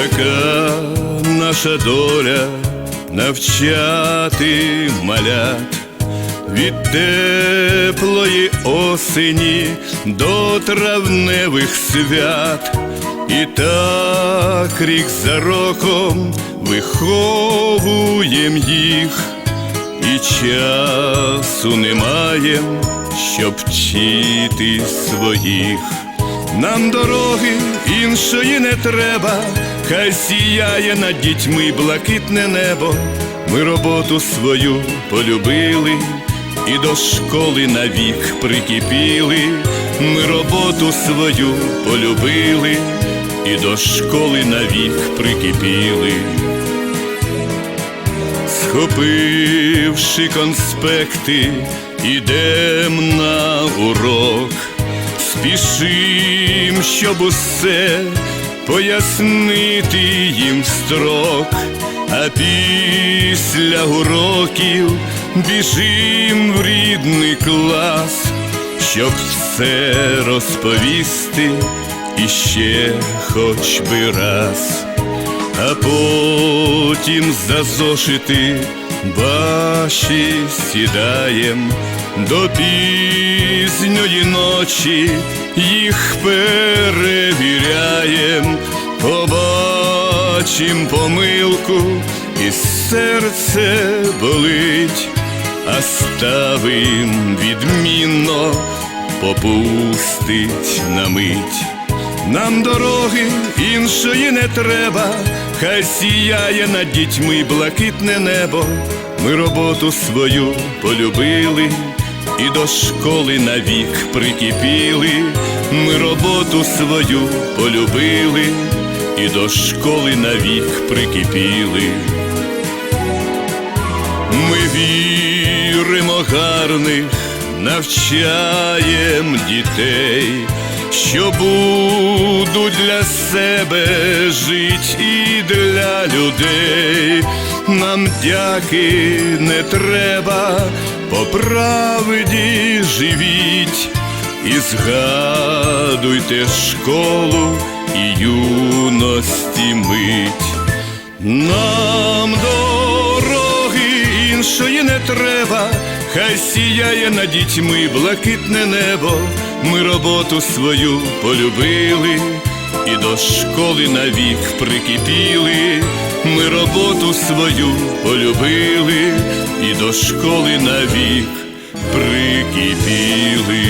Така наша доля навчати малят? Від теплої осені до травневих свят, і так рік за роком виховуєм їх, і часу немає, щоб вчити своїх. Нам дороги іншої не треба, хай сіяє над дітьми блакитне небо. Ми роботу свою полюбили і до школи навік прикипіли. Ми роботу свою полюбили і до школи навік прикипіли. Схопивши конспекти, ідем на урок, спішим, щоб усе пояснити їм строк, а після уроків біжим в рідний клас, щоб все розповісти іще хоч би раз. А потім за зошити ваші сідаєм до пізньої ночі їх перевіряєм, побачим помилку, і серце болить, а ставим відмінно попустить на мить. Нам дороги іншої не треба, хай сіяє над дітьми блакитне небо. Ми роботу свою полюбили і до школи навік прикипіли. Ми роботу свою полюбили і до школи навік прикипіли. Ми віримо гарних, навчаєм дітей, що будуть для себе жить і для людей. Нам дяки не треба, по правді живіть, і згадуйте школу і юності мить. Нам дороги іншої не треба, хай сіяє над дітьми блакитне небо. Ми роботу свою полюбили і до школи навік прикипіли. Ми роботу свою полюбили і до школи навік прикипіли.